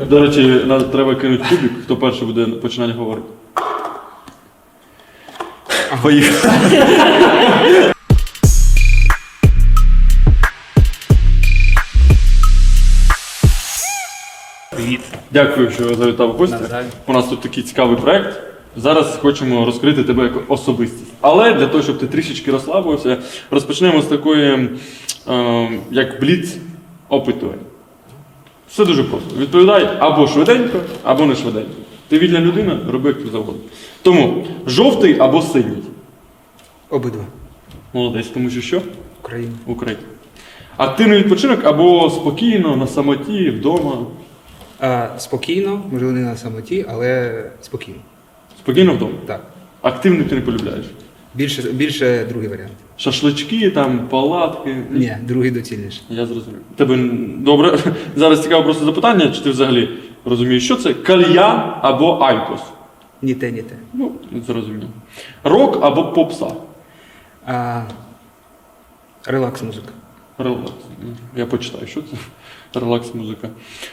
До речі, нам треба кинути кубик, хто перший буде починати говорити. Поїхали. Привіт. Дякую, що завітав в гості. У нас тут такий цікавий проект. Зараз хочемо розкрити тебе як особистість. Але для того, щоб ти трішечки розслабився, розпочнемо з такої, е, як бліц опитування. Все дуже просто. Відповідай або швиденько, або не швиденько. Ти вільна людина, роби як завгодно. Тому жовтий або синій. Обидва. Молодець, тому що що? Україна. Україна. Активний відпочинок або спокійно, на самоті, вдома. А, спокійно, можливо, не на самоті, але спокійно. Спокійно вдома. Так. Активний ти не полюбляєш. Більше, більше другий варіант. Шашлички, там, палатки. Ні, другий доцільніше. Я зрозумів. Тебе добре. Зараз цікаве просто запитання, чи ти взагалі розумієш, що це? Кальян або айкос? Ні те, ні те. Ну, зрозумів. Рок або попса? А, релакс музика. Релакс. Я почитаю, що це? Релакс музика.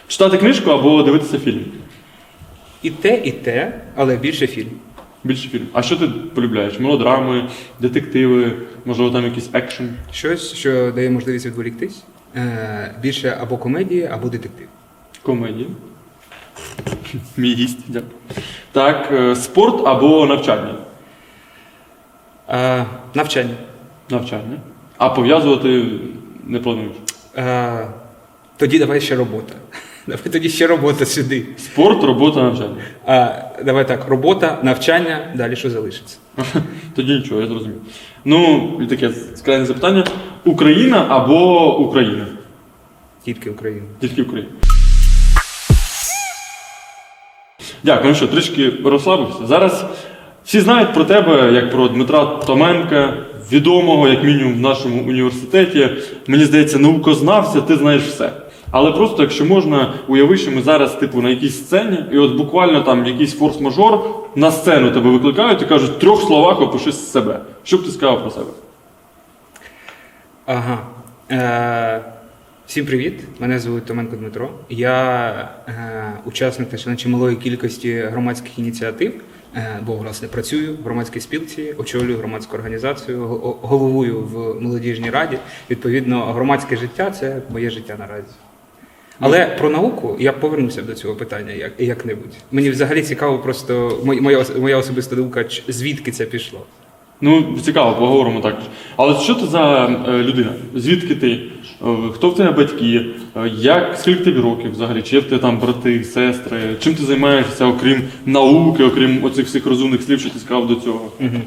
Читати книжку або дивитися фільм? І те, і те, але більше фільм. Більше фільм. А що ти полюбляєш? Мелодрами, детективи, можливо, там якийсь екшен? Щось, що дає можливість відволіктись. Е, більше або комедії, або детектив. Комедії. Мій гість, дякую. Так, е, спорт або навчання? А, навчання. Навчання. А пов'язувати не плануєш. А, тоді давай ще робота. Давай тоді ще робота сюди. Спорт, робота, навчання. А, давай так, робота, навчання, далі що залишиться. Тоді нічого, я зрозумів. Ну, і таке складне запитання. Україна або Україна? Тільки Україна. Тільки Україна. Дякую, ну що, трішки розслабився. Зараз всі знають про тебе як про Дмитра Томенка, відомого, як мінімум, в нашому університеті. Мені здається, наукознавця, ти знаєш все. Але просто, якщо можна, уяви, що ми зараз, типу, на якійсь сцені, і от буквально там якийсь форс-мажор на сцену тебе викликають і кажуть, в трьох словах опиши себе. Що б ти сказав про себе? Ага. Е, всім привіт. Мене звуть Томенко Дмитро. Я е, учасник та чималої кількості громадських ініціатив, е, бо власне працюю в громадській спілці, очолюю громадську організацію, головую в молодіжній раді. Відповідно, громадське життя це моє життя наразі. Але про науку я повернуся до цього питання як, як-небудь. Мені взагалі цікаво просто моя, моя особиста думка, звідки це пішло. Ну, цікаво, поговоримо також. Але що ти за е, людина? Звідки ти? Е, Хто в тебе батьки? Е, Як, скільки тобі років взагалі? Чи є в тебе там брати, сестри? Чим ти займаєшся, окрім науки, окрім оцих всіх розумних слів, що ти сказав до цього? Мгм.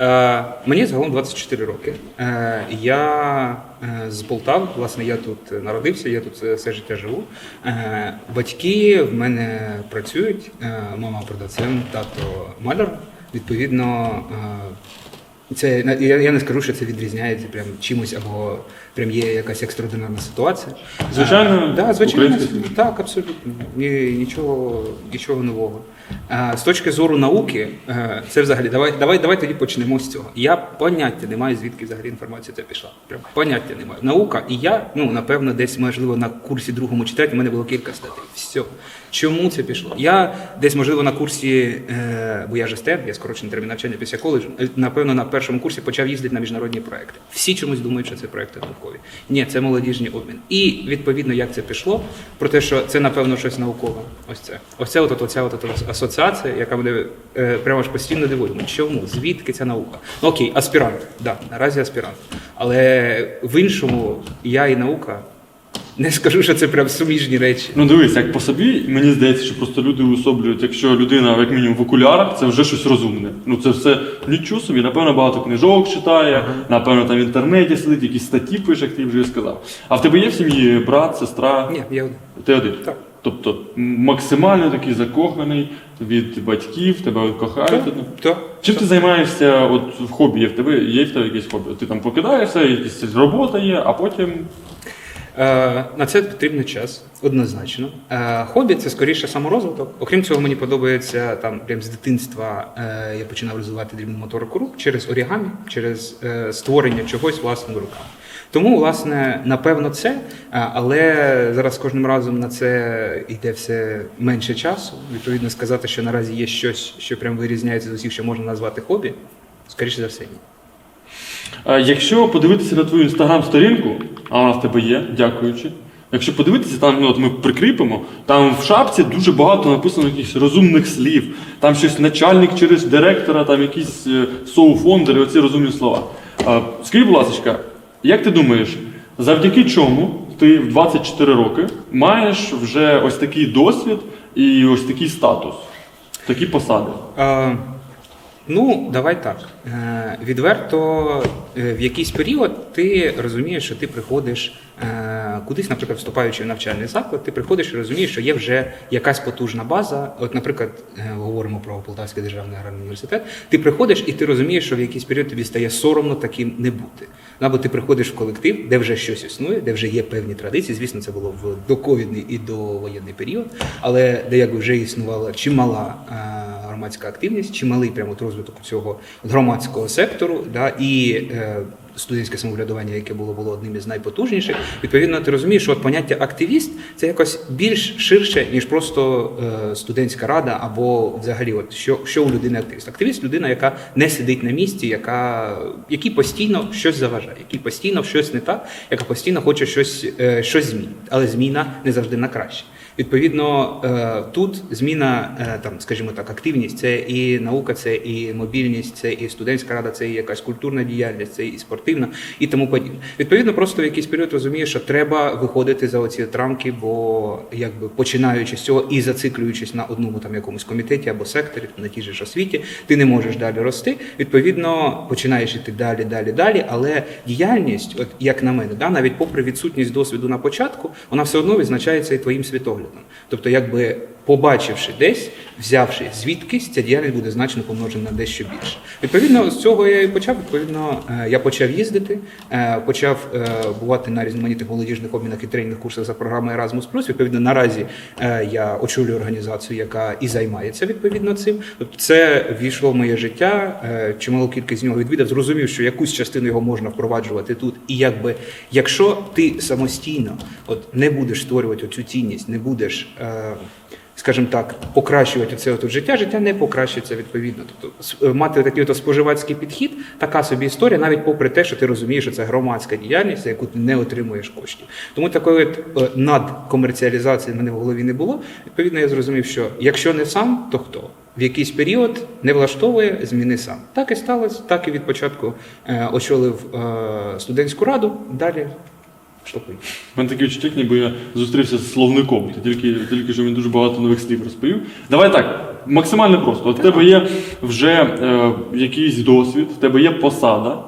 Е, мені загалом 24 роки. Е, я е, з Полтави, власне, я тут народився, я тут все життя живу. Батьки в мене працюють, мама продавцем, тато маляр. Відповідно, це я, я не скажу, що це відрізняється прям чимось або прям є якась екстраординарна ситуація. Звичайно, Е, да, звичайно, так, абсолютно. Ні, нічого, нічого нового. Е, З точки зору науки, е, це взагалі, давай, давай, давай тоді почнемо з цього. Я поняття не маю, звідки взагалі інформація ця пішла. Прям поняття не маю. Наука, і я, ну, напевно, десь, можливо, на курсі другому чи третьому, в мене було кілька статей. Все. Чому це пішло? Я десь, можливо, на курсі, е, бо я ж естет, я скорочений термін навчання після коледжу, е, напевно, на першому курсі почав їздити на міжнародні проекти. Всі чомусь думають, що це проекти наукові. Ні, це молодіжний обмін. І відповідно, як це пішло, про те, що це, напевно, щось наукове. Ось це. Ось це от, оця от, асоціація, яка мене е, прямо ж постійно дивує. Ну, Чому? Звідки ця наука? Ну окей, аспірант. Да, наразі аспірант. Але в іншому я і наука не скажу, що це прям суміжні речі. Ну дивись, як по собі, мені здається, що просто люди уособлюють, якщо людина, як мінімум, в окулярах, це вже щось розумне. Ну це все нічого собі, напевно, багато книжок читає, напевно, там в інтернеті сидить, якісь статті пише, як ти вже сказав. А в тебе є в сім'ї брат, сестра? Ні, я один. Ти один. Так. Тобто максимально такий закоханий від батьків, тебе кохають. Так. То? Чим ти займаєшся от в хобі? Є в тебе є в тебе якесь хобі? Ти там покидаєшся, якась робота є, а потім На це потрібен час, однозначно. Е, Хобі це скоріше саморозвиток. Окрім цього, мені подобається там прям з дитинства е, я починав розвивати дрібну моторику рук через орігамі, через е, створення чогось власними руками. Тому, власне, напевно, це, але зараз кожним разом на це йде все менше часу. Відповідно, сказати, що наразі є щось, що прям вирізняється з усіх, що можна назвати хобі, скоріше за все, ні. Е, Якщо подивитися на твою інстаграм-сторінку, а вона в тебе є, дякуючи. Якщо подивитися, там ну, от ми прикріпимо, там в шапці дуже багато написано якихось розумних слів. Там щось начальник через директора, там якісь е, соуфондери, оці розумні слова. Е, Скажіть, будь ласка, як ти думаєш, завдяки чому ти в 24 роки маєш вже ось такий досвід і ось такий статус, такі посади? Е, ну, давай так. Е, відверто, е, в якийсь період ти розумієш, що ти приходиш е, кудись, наприклад, вступаючи в навчальний заклад, ти приходиш і розумієш, що є вже якась потужна база. От, наприклад, говоримо про Полтавський державний аграрний університет. Ти приходиш і ти розумієш, що в якийсь період тобі стає соромно таким не бути. Або ти приходиш в колектив, де вже щось існує, де вже є певні традиції. Звісно, це було в доковідний і довоєнний період, але де якби вже існувала чимала громадська активність, чималий прямо розвиток цього громадського сектору, да, і е, студентське самоврядування, яке було, було одним із найпотужніших. Відповідно, ти розумієш, що от поняття активіст це якось більш ширше, ніж просто е, студентська рада, або взагалі, от що, що у людини активіст. Активіст людина, яка не сидить на місці, яка який постійно щось заважає, який постійно щось не так, яка постійно хоче щось, е, щось змінити, але зміна не завжди на краще. Відповідно, е, тут зміна, е, там, скажімо так, активність це і наука, це і мобільність, це і студентська рада, це і якась культурна діяльність, це і спортивна, і тому подібне. Відповідно, просто в якийсь період розумієш, що треба виходити за оці рамки, бо якби починаючи з цього і зациклюючись на одному там якомусь комітеті або секторі, на тій же ж освіті, ти не можеш далі рости. Відповідно, починаєш іти далі, далі, далі. Але діяльність, от як на мене, да, навіть попри відсутність досвіду на початку, вона все одно відзначається і твоїм світоглядом. Тобто, якби побачивши десь, взявши звідкись, ця діяльність буде значно помножена на дещо більше. Відповідно, з цього я і почав. Відповідно, е, я почав їздити, е, почав е, бувати на різноманітних молодіжних обмінах і тренінгових курсах за програмою Erasmus+. Відповідно, наразі я очолюю організацію, яка і займається відповідно цим. Тобто, це ввійшло в моє життя. Чималу кількість з нього відвідав, зрозумів, що якусь частину його можна впроваджувати тут. І якби, якщо ти самостійно от не будеш створювати цю цінність, не будеш. Скажімо так, покращувати це от життя, життя не покращиться відповідно. Тобто е, мати такий от споживацький підхід, така собі історія, навіть попри те, що ти розумієш, що це громадська діяльність, яку ти не отримуєш коштів. Тому такої от, е, надкомерціалізації в мене в голові не було. Відповідно, я зрозумів, що якщо не сам, то хто? В якийсь період не влаштовує, зміни сам. Так і сталося, так і від початку е, очолив студентську раду. Далі штовхуй. У мене таке відчуття, ніби я зустрівся з словником. Ти тільки, тільки що він дуже багато нових слів розповів. Давай так, максимально просто. От в тебе є вже е, якийсь досвід, в тебе є посада.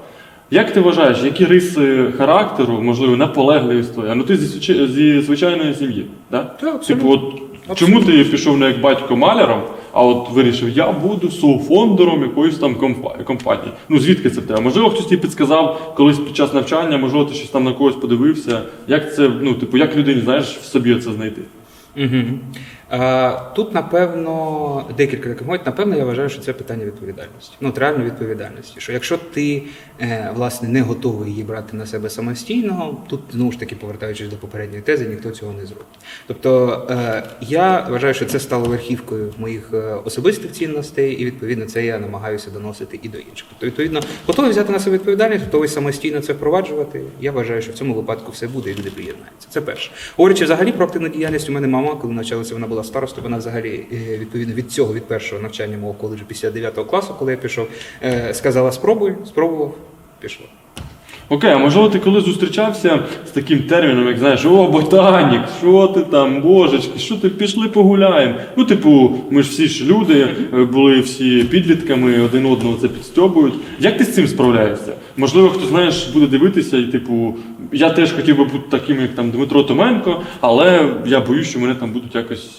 Як ти вважаєш, які риси характеру, можливо, наполегливість твоя? Ну ти зі, зі звичайної сім'ї, да? Так. Типу, от чому ти пішов не як батько маляром, а от вирішив, я буду софондером якоїсь там компанії. Ну звідки це в тебе? Можливо, хтось тобі підсказав колись під час навчання, можливо, ти щось там на когось подивився. Як це, ну, типу, як людині знаєш в собі це знайти? Угу. Тут, напевно, декілька моментів. Напевно, я вважаю, що це питання відповідальності. Ну, от реально відповідальності. Що якщо ти е, власне не готовий її брати на себе самостійно, тут знову ж таки повертаючись до попередньої тези, ніхто цього не зробить. Тобто е, я вважаю, що це стало верхівкою моїх е, особистих цінностей, і відповідно це я намагаюся доносити і до інших. Тобто, відповідно, готовий взяти на себе відповідальність, готовий самостійно це впроваджувати. Я вважаю, що в цьому випадку все буде і люди приєднаються. Це перше. Говорячи взагалі про активну діяльність, у мене мама, коли навчалася, вона була старостою, вона взагалі е, відповідно від цього, від першого навчання мого коледжу після 9 класу, коли я пішов, е, сказала спробуй, спробував, пішло. Окей, а можливо, ти коли зустрічався з таким терміном, як знаєш, о, ботанік, що ти там, божечки, що ти пішли погуляємо. Ну, типу, ми ж всі ж люди, е, були всі підлітками, один одного це підстьобують. Як ти з цим справляєшся? Можливо, хто знаєш, буде дивитися, і типу, я теж хотів би бути таким, як там Дмитро Томенко, але я боюсь, що мене там будуть якось.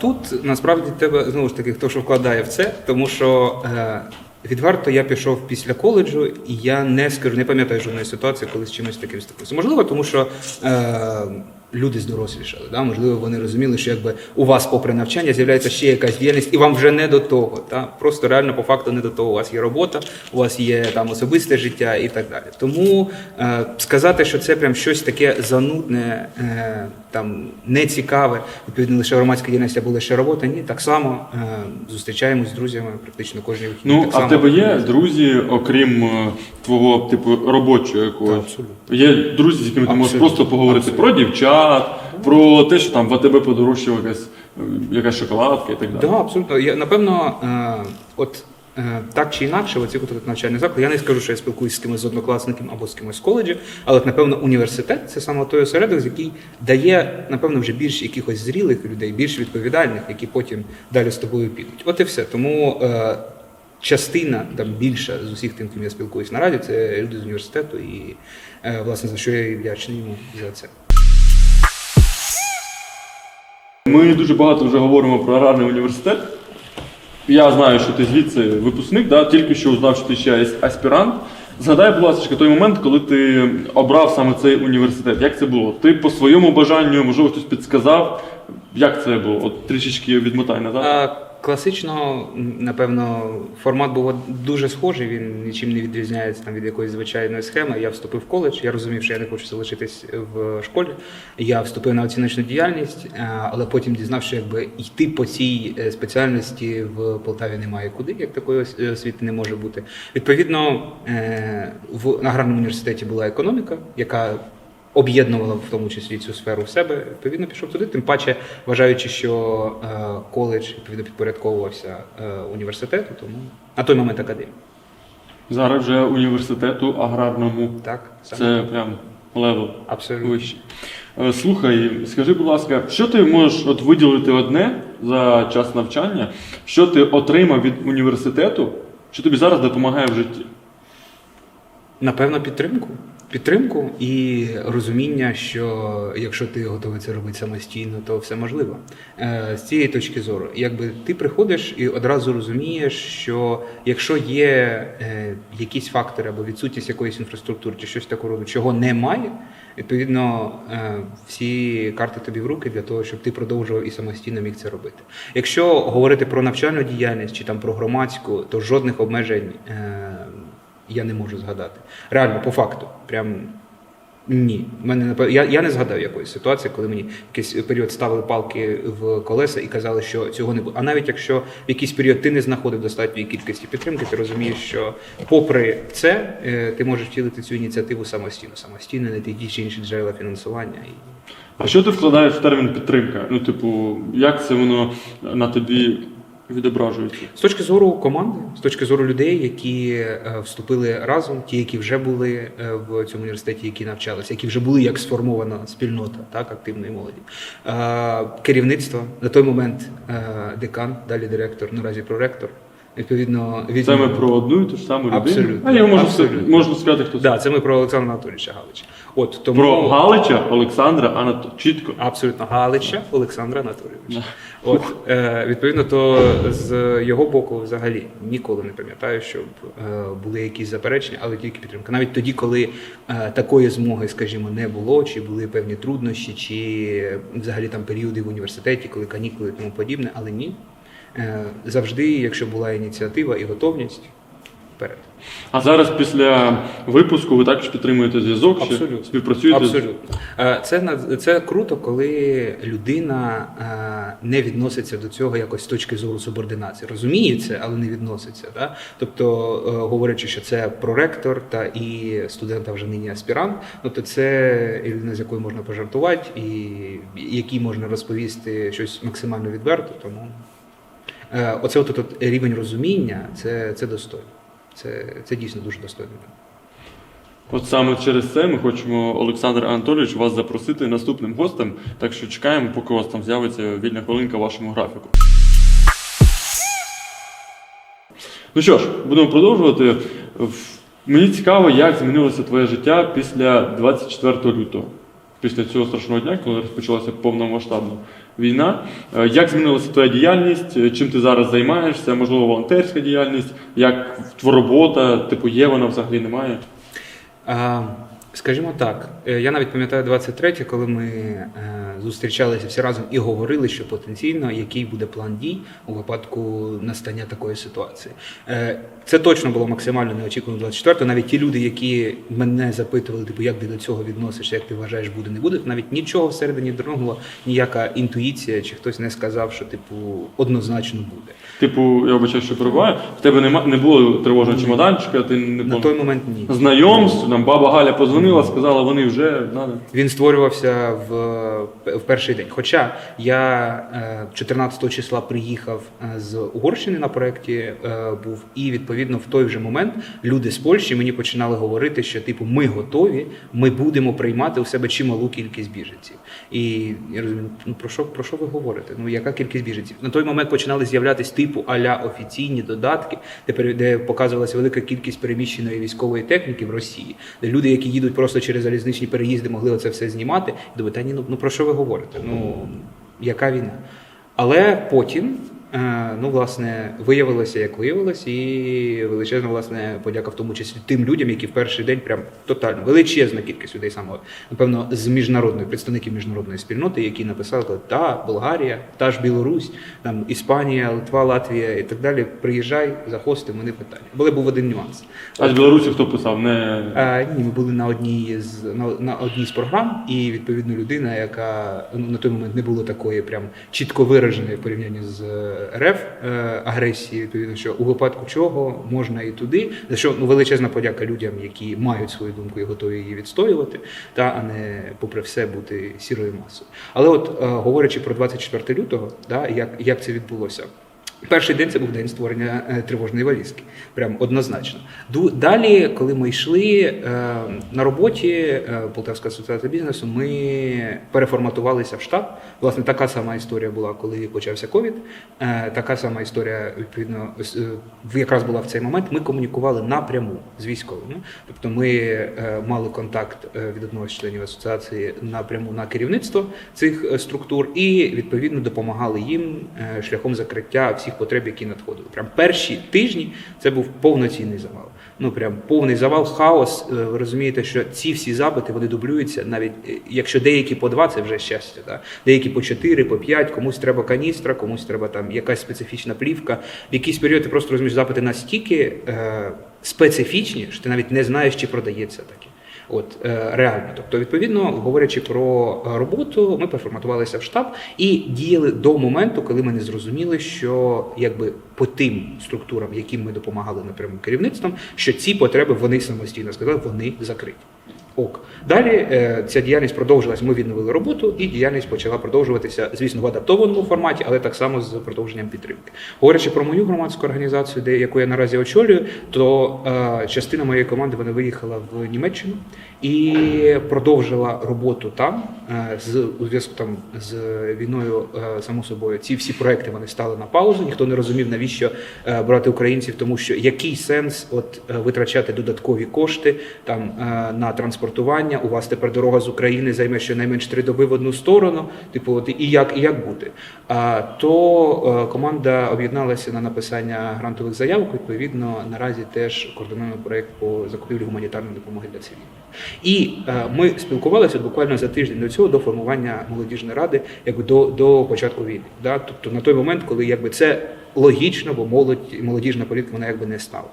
Тут насправді тебе знову ж таки, хто що вкладає в це, тому що е, відверто я пішов після коледжу, і я не скажу, не пам'ятаю жодної ситуації, коли з чимось таким стикнувся. Можливо, тому що е, люди здорослішали. Да? Можливо, вони розуміли, що якби у вас, попри навчання, з'являється ще якась діяльність, і вам вже не до того. Та? Просто реально по факту не до того. У вас є робота, у вас є там особисте життя і так далі. Тому е, сказати, що це прям щось таке занудне, е, там нецікаве, відповідно, лише громадська діяльність або лише робота. Ні, так само е, зустрічаємось з друзями практично кожні вихідні. Ну, так а в тебе є друзі, окрім е, твого типу робочого якогось? Абсолютно. Є друзі, з якими ти можеш Абсолютно. просто поговорити Абсолютно. про дівчат, про те, що там в АТБ подорожчала якась, е, якась шоколадка і так далі. Так, да, абсолютно. Я, напевно, е, от так чи інакше, оці от навчальний заклад, я не скажу, що я спілкуюся з кимось з однокласників або з кимось з коледжів, але напевно, університет це саме той осередок, який дає, напевно, вже більш якихось зрілих людей, більш відповідальних, які потім далі з тобою підуть. От і все. Тому е, частина там більша з усіх тим, ким я спілкуюсь на раді, це люди з університету, і е, власне за що я і вдячний йому за це. Ми дуже багато вже говоримо про аграрний університет. Я знаю, що ти звідси випускник, да? тільки що узнав, що ти ще аспірант. Згадай, будь ласка, той момент, коли ти обрав саме цей університет. Як це було? Ти по своєму бажанню, можливо, хтось підсказав. Як це було? От трішечки відмотай назад. Класично, напевно, формат був дуже схожий, він нічим не відрізняється там, від якоїсь звичайної схеми. Я вступив в коледж, я розумів, що я не хочу залишитись в школі. Я вступив на оціночну діяльність, але потім дізнався, що якби йти по цій е, спеціальності в Полтаві немає куди, як такої е, освіти не може бути. Відповідно, е, в аграрному університеті була економіка, яка об'єднувала в тому числі цю сферу в себе. Відповідно, пішов туди. Тим паче, вважаючи, що е, коледж відповідно підпорядковувався е, університету, тому на той момент академії. Зараз вже університету аграрному. Так, саме Це прям левел абсолютно. вище. Е, Слухай, скажи, будь ласка, що ти можеш от виділити одне за час навчання, що ти отримав від університету, що тобі зараз допомагає в житті? Напевно, підтримку. Підтримку і розуміння, що якщо ти готовий це робити самостійно, то все можливо. Е, З цієї точки зору, якби ти приходиш і одразу розумієш, що якщо є е, якісь фактори або відсутність якоїсь інфраструктури чи щось такого роду, чого немає, відповідно е, всі карти тобі в руки для того, щоб ти продовжував і самостійно міг це робити. Якщо говорити про навчальну діяльність чи там про громадську, то жодних обмежень. Я не можу згадати. Реально, по факту, прям ні. Мене я, я не згадав якоїсь ситуації, коли мені якийсь період ставили палки в колеса і казали, що цього не буде. А навіть якщо в якийсь період ти не знаходив достатньої кількості підтримки, ти розумієш, що попри це е, ти можеш втілити цю ініціативу самостійно, самостійно, не ті чи інші джерела фінансування. А що ти вкладаєш в термін підтримка? Ну, типу, як це воно на тобі відображується? З точки зору команди, з точки зору людей, які е, вступили разом, ті, які вже були е, в цьому університеті, які навчалися, які вже були як сформована спільнота так, активної молоді. Е, Керівництво на той момент декан, далі директор, наразі проректор. Відповідно, від Це ми про одну і ту ж саму людину. Абсолютно. А я можу, Абсолютно. можу сказати, хто це. да, це ми про Олександра Анатолійовича Галича. От тому Про Галича Олександра Анато. Чітко. Абсолютно Галича Олександра Анатолійовича. От е, відповідно, то з його боку, взагалі ніколи не пам'ятаю, щоб е, були якісь заперечення, але тільки підтримка. Навіть тоді, коли е, такої змоги, скажімо, не було, чи були певні труднощі, чи взагалі там періоди в університеті, коли канікули і тому подібне, але ні. Е, завжди, якщо була ініціатива і готовність, вперед. А зараз після випуску ви також підтримуєте зв'язок, Абсолютно. співпрацюєте. Абсолютно. Е, Це це круто, коли людина е, не відноситься до цього якось з точки зору субординації. Розуміє це, але не відноситься. Да? Тобто, е, говорячи, що це проректор та і студента вже нині аспірант, тобто це людина, з якою можна пожартувати, і якій можна розповісти щось максимально відверто. Тому оце от, от рівень розуміння це, це достойно. Це, це дійсно дуже достойно. От саме через це ми хочемо, Олександр Анатолійович, вас запросити наступним гостем. Так що чекаємо, поки у вас там з'явиться вільна хвилинка в вашому графіку. Ну що ж, будемо продовжувати. Мені цікаво, як змінилося твоє життя після 24 лютого, після цього страшного дня, коли розпочалася повномасштабна війна. Е, Як змінилася твоя діяльність? Е, Чим ти зараз займаєшся? Можливо, волонтерська діяльність? Як твоя робота? Типу, є вона взагалі немає? А, Скажімо так, е, я навіть пам'ятаю 23, коли ми е, зустрічалися всі разом і говорили, що потенційно який буде план дій у випадку настання такої ситуації. Е, Це точно було максимально неочікувано 24 Навіть ті люди, які мене запитували, типу, як ти до цього відносишся, як ти вважаєш, буде не буде, навіть нічого всередині дрогнуло, ніяка інтуїція, чи хтось не сказав, що типу однозначно буде. Типу, я вибачаю, що перебуваю, в тебе нема, не було тривожного чемоданчика, ти не На той момент ні. знайомств, там баба Галя позвонила, сказала, вони вже надо. Він створювався в, в перший день. Хоча я е, 14 числа приїхав е, з Угорщини на проєкті е, був, і відповідно в той же момент люди з Польщі мені починали говорити, що типу ми готові, ми будемо приймати у себе чималу кількість біженців. І я розумію, ну про що про що ви говорите? Ну яка кількість біженців? На той момент починали з'являтись типу аля офіційні додатки, де, де показувалася велика кількість переміщеної військової техніки в Росії, де люди, які їдуть просто через залізничні переїзди, могли оце все знімати. І думаю, та ні, ну, ну про що ви говорите? Ну яка війна? Але потім. Е, Ну, власне, виявилося, як виявилось, і величезна власне подяка в тому числі тим людям, які в перший день прям тотально величезна кількість людей саме напевно з міжнародної представників міжнародної спільноти, які написали, та Болгарія, та ж Білорусь, там Іспанія, Литва, Латвія і так далі. Приїжджай, захости, мене питання. Але був один нюанс. А з Білорусі хто писав? Не... А, ні, ми були на одній з на, на одній з програм, і відповідно людина, яка ну, на той момент не було такої прям чітко вираженої в порівнянні з е, агресії, відповідно, що у випадку чого можна і туди, за що ну величезна подяка людям, які мають свою думку і готові її відстоювати, та а не попри все бути сірою масою. Але от е, говорячи про 24 лютого, да, як, як це відбулося. Перший день це був день створення е, тривожної валізки. Прям однозначно. Далі, коли ми йшли е, на роботі е, Полтавська асоціація бізнесу, ми переформатувалися в штаб. Власне, така сама історія була, коли почався ковід. Така сама історія, відповідно, якраз була в цей момент. Ми комунікували напряму з військовими. Тобто, ми мали контакт від одного з членів асоціації напряму на керівництво цих структур, і відповідно допомагали їм шляхом закриття всіх потреб, які надходили. Прям перші тижні це був повноцінний завал. Ну прям повний завал, хаос. Е, Ви розумієте, що ці всі запити вони дублюються, навіть е, якщо деякі по два, це вже щастя. Да? Деякі по чотири, по п'ять, комусь треба каністра, комусь треба там якась специфічна плівка. В якийсь період ти просто розумієш запити настільки е, специфічні, що ти навіть не знаєш, чи продається таке. От е, реально, тобто, відповідно, говорячи про е, роботу, ми переформатувалися в штаб і діяли до моменту, коли ми не зрозуміли, що якби по тим структурам, яким ми допомагали напряму керівництвом, що ці потреби вони самостійно сказали, вони закриті. Ок. Далі е, ця діяльність продовжилась. Ми відновили роботу, і діяльність почала продовжуватися, звісно, в адаптованому форматі, але так само з продовженням підтримки. Говорячи про мою громадську організацію, де яку я наразі очолюю, то е, частина моєї команди вона виїхала в Німеччину і продовжила роботу там е, з у зв'язку там з війною. е, само собою, ці всі проекти вони стали на паузу. Ніхто не розумів, навіщо е, брати українців, тому що який сенс от витрачати додаткові кошти там на транспортування. У вас тепер дорога з України займе щонайменш три доби в одну сторону. Типу, от і як і як бути? А то команда об'єдналася на написання грантових заявок. Відповідно, наразі теж координуємо проект по закупівлі гуманітарної допомоги для цивільних. І е, ми спілкувалися буквально за тиждень до цього до формування молодіжної ради, якби до, до початку війни. Да? Тобто на той момент, коли якби це логічно, бо молодь молодіжна політика вона якби не стала.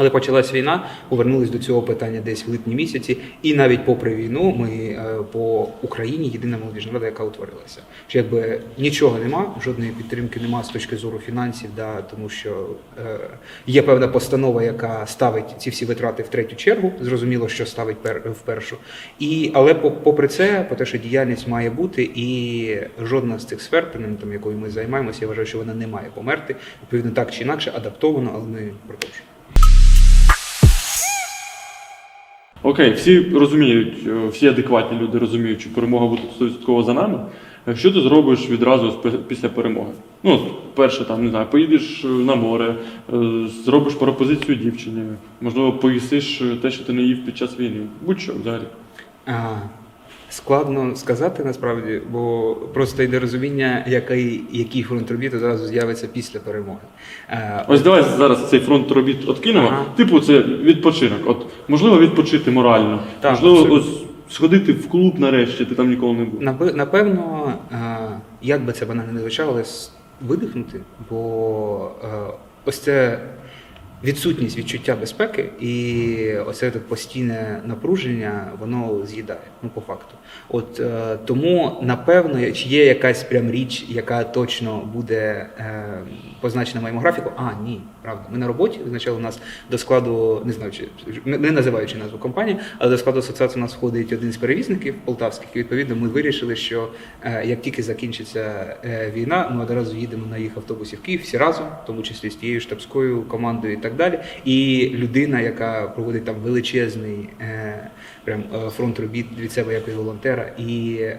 Але почалась війна, повернулись до цього питання десь в липні місяці, і навіть попри війну ми е, по Україні єдина молодіжна рада, яка утворилася. Що якби нічого нема, жодної підтримки нема з точки зору фінансів, да, тому що е, є певна постанова, яка ставить ці всі витрати в третю чергу. Зрозуміло, що ставить пер, в першу. І але попри це, по те, що діяльність має бути, і жодна з цих сфер, там якою ми займаємося, я вважаю, що вона не має померти. Відповідно, так чи інакше, адаптовано, але ми продовжуємо. Окей, всі розуміють, е, всі адекватні люди розуміють, що перемога буде 100% за нами. Е, Що ти зробиш відразу після перемоги? Ну, перше, там, не знаю, поїдеш е, на море, зробиш пропозицію дівчині, можливо, поїсиш те, що ти не їв під час війни. Будь-що взагалі. Складно сказати насправді, бо просто йде розуміння, який, який фронт робіт одразу з'явиться після перемоги. Е, Ось давай зараз цей фронт робіт откинемо. Ага. Типу, це відпочинок. От можливо відпочити морально. Так, можливо, абсолютно. ось сходити в клуб нарешті, ти там ніколи не був. Напе- Напевно, е, як би це банально не звучало, але видихнути, бо е, ось це відсутність відчуття безпеки і оце так постійне напруження, воно з'їдає, ну по факту. От е, тому, напевно, чи є якась прям річ, яка точно буде е, позначена моєму графіку? А, ні, правда. Ми на роботі визначали нас до складу, не знаю, чи не називаючи назву компанії, але до складу асоціації у нас входить один з перевізників полтавських. І відповідно ми вирішили, що е, як тільки закінчиться е, війна, ми одразу їдемо на їх автобусі в Київ всі разом, в тому числі з тією штабською командою і так далі. І людина, яка проводить там величезний е, прям е, фронт робіт від себе як і волонтера, і е,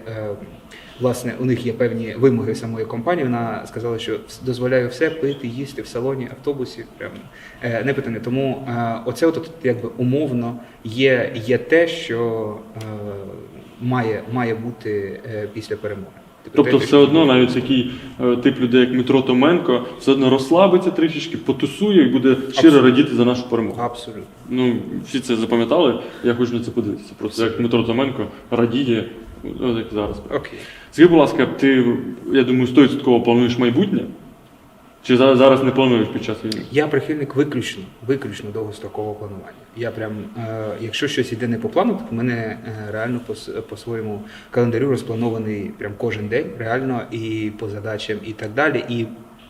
власне у них є певні вимоги самої компанії. Вона сказала, що дозволяю все пити, їсти в салоні, автобусі. Прям не питання. Тому оце от, якби умовно є, є те, що має, має бути після перемоги. Типу, Тобто, все одно, навіть такий е, тип людей, як Дмитро Томенко, все одно розслабиться трішечки, потусує і буде щиро радіти за нашу перемогу. абсолютно. Ну, всі це запам'ятали, я хочу на це подивитися. Просто як Дмитро Томенко радіє, ну, як зараз. Окей. Скажи, будь ласка, ти, я думаю, 100% плануєш майбутнє? Чи за- зараз не плануєш під час війни? Я прихильник виключно, виключно довгострокового планування. Я прям, е, якщо щось йде не по плану, то в мене е, реально по, с- по своєму календарю розпланований прям кожен день, реально і по задачам, і так далі. І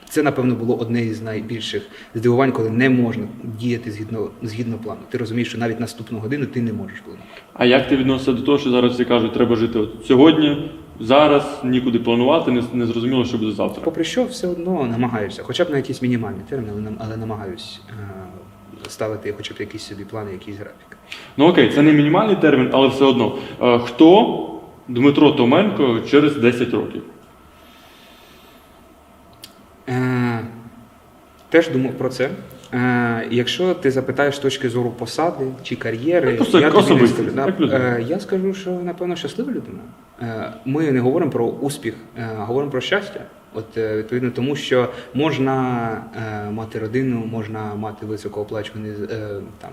це, напевно, було одне із найбільших здивувань, коли не можна діяти згідно, згідно плану. Ти розумієш, що навіть наступну годину ти не можеш планувати. А як ти відносишся до того, що зараз всі кажуть, треба жити от сьогодні, зараз, нікуди планувати, не, не зрозуміло, що буде завтра. Попри що, все одно намагаюся, хоча б на якісь мінімальні терміни, але, але намагаюсь е, ставити хоча б якісь собі плани, якісь графіки. Ну окей, це не мінімальний термін, але все одно. Е, Хто Дмитро Томенко через 10 років? Е, теж думав про це. Е, якщо ти запитаєш з точки зору посади чи кар'єри, Ну, я як тобі не скажу. Да, е, я скажу, що напевно щаслива людина. Е, ми не говоримо про успіх, е, говоримо про щастя. От е, відповідно тому, що можна е, мати родину, можна мати високооплачуваний е, там.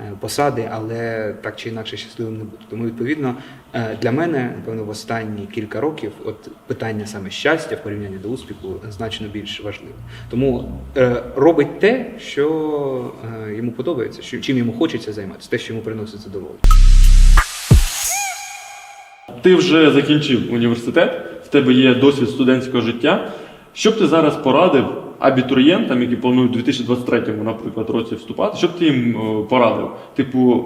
Е, Посади, але так чи інакше щасливим не бути. Тому відповідно е, для мене, напевно, в останні кілька років, от питання саме щастя в порівнянні до успіху значно більш важливе. Тому е, робить те, що йому подобається, що чим йому хочеться займатися, те, що йому приносить задоволення. Ти вже закінчив університет, в тебе є досвід студентського життя. Що б ти зараз порадив абітурієнтам, які планують у 2023, наприклад, році вступати, що б ти їм е, порадив? Типу,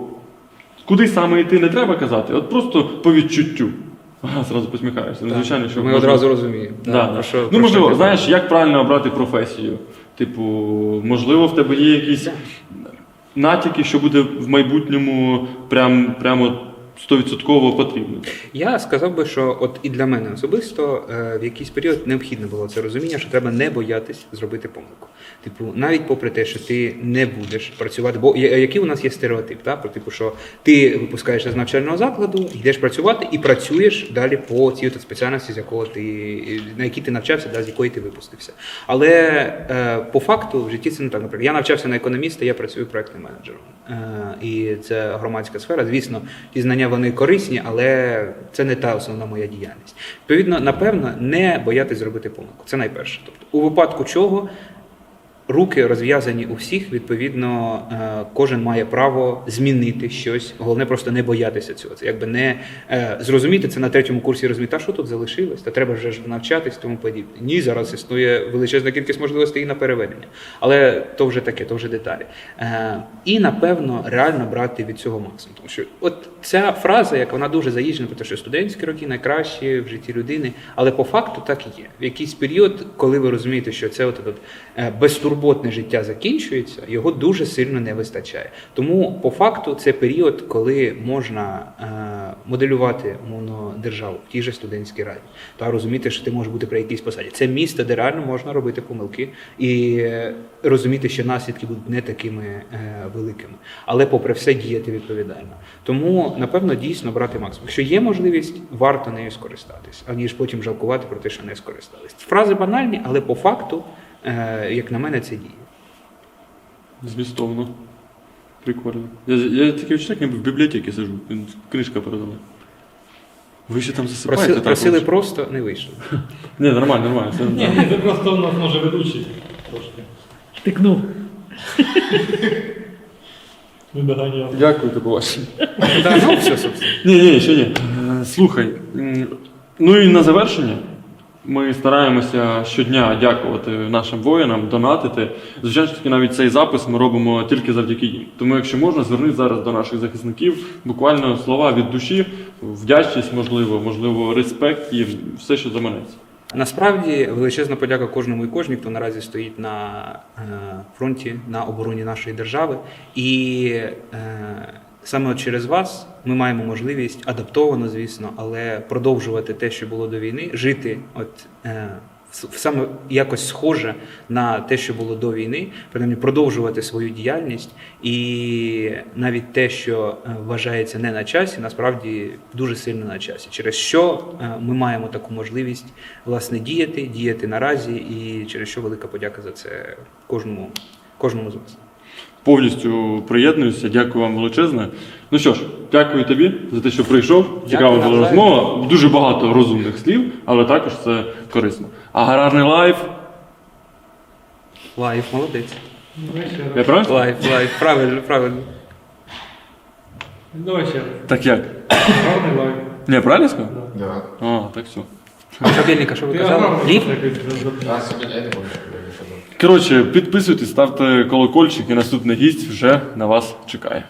куди саме йти не треба казати, от просто по відчуттю. Ага, зразу посміхаєшся. Незвичайно, що Ми можна- одразу розуміємо. Да, Да, да. про що- ну, про можливо, що знаєш, як правильно обрати професію? Типу, можливо, в тебе є якісь натяки, що буде в майбутньому прям, прямо 100% потрібно. Я сказав би, що от і для мене особисто е, в якийсь період необхідно було це розуміння, що треба не боятись зробити помилку. Типу, навіть попри те, що ти не будеш працювати, бо який у нас є стереотип, та? про типу, що ти випускаєшся з навчального закладу, йдеш працювати і працюєш далі по цій от спеціальності, з якого ти на якій ти навчався, да, з якої ти випустився. Але е, по факту в житті це не так. Наприклад, я навчався на економіста, я працюю проектним менеджером. Е, і це громадська сфера. Звісно, ті знання вони корисні, але це не та основна моя діяльність. Відповідно, напевно, не боятись зробити помилку. Це найперше. Тобто, у випадку чого руки розв'язані у всіх, відповідно, е, кожен має право змінити щось. Головне просто не боятися цього. Це якби не е, зрозуміти це на третьому курсі розуміти, що тут залишилось, та треба вже ж навчатись, тому подібне. Ні, зараз існує величезна кількість можливостей і на переведення. Але то вже таке, то вже деталі. Е, і напевно реально брати від цього максимум. Тому що от ця фраза, як вона дуже заїжджена, про те, що студентські роки найкращі в житті людини, але по факту так і є. В якийсь період, коли ви розумієте, що це от, от е, безтурботне життя закінчується, його дуже сильно не вистачає. Тому по факту це період, коли можна. е, моделювати умовно державу в тій же студентській раді та розуміти, що ти можеш бути при якійсь посаді. Це місце, де реально можна робити помилки і розуміти, що наслідки будуть не такими е, великими, але попри все діяти відповідально. Тому напевно дійсно брати максимум. Якщо є можливість, варто нею скористатись, аніж потім жалкувати про те, що не скористались. Фрази банальні, але по факту, як на мене, це діє. Змістовно. Прикольно. Я, я такий відчуття, ніби в бібліотеці сижу, книжка передала. Ви ще там засипаєте? Просили, так, просили просто, не вийшло. Ні, нормально, нормально. Все, Ні, це просто у нас може ведучий трошки. Штикнув. Не доганяв. Дякую, до побачення. Да, ну все, собственно. Ні, ні, ще ні. Е, Слухай. м, Ну і на завершення. Ми стараємося щодня дякувати нашим воїнам, донатити. Звичайно, таки, навіть цей запис ми робимо тільки завдяки їм. Тому, якщо можна, звернись зараз до наших захисників. Буквально слова від душі, вдячність, можливо, можливо, респект їм, все, що заманеться. Насправді величезна подяка кожному і кожній, хто наразі стоїть на е, фронті на обороні нашої держави. І е, саме через вас ми маємо можливість адаптовано, звісно, але продовжувати те, що було до війни, жити от. Е, саме якось схоже на те, що було до війни, принаймні продовжувати свою діяльність, і навіть те, що е, вважається не на часі, насправді дуже сильно на часі. Через що е, ми маємо таку можливість власне діяти, діяти наразі, і через що велика подяка за це кожному, кожному з вас. Повністю приєднуюся. Дякую вам величезне. Ну що ж, дякую тобі за те, що прийшов. Цікава була розмова. Дуже багато розумних слів, але також це корисно. Аграрний лайф. Лайф, молодець. Я правильно? Лайф, лайф, правильно, правильно. Давай ще раз. Так як? Гарний лайк. Не, правильно сказав? Да. А, так все. Шабельника, що ви казали? Ліф? А, себе я не помню, что я не ходил. Коротше, підписуйтесь, ставте колокольчик, і наступний гість вже на вас чекає.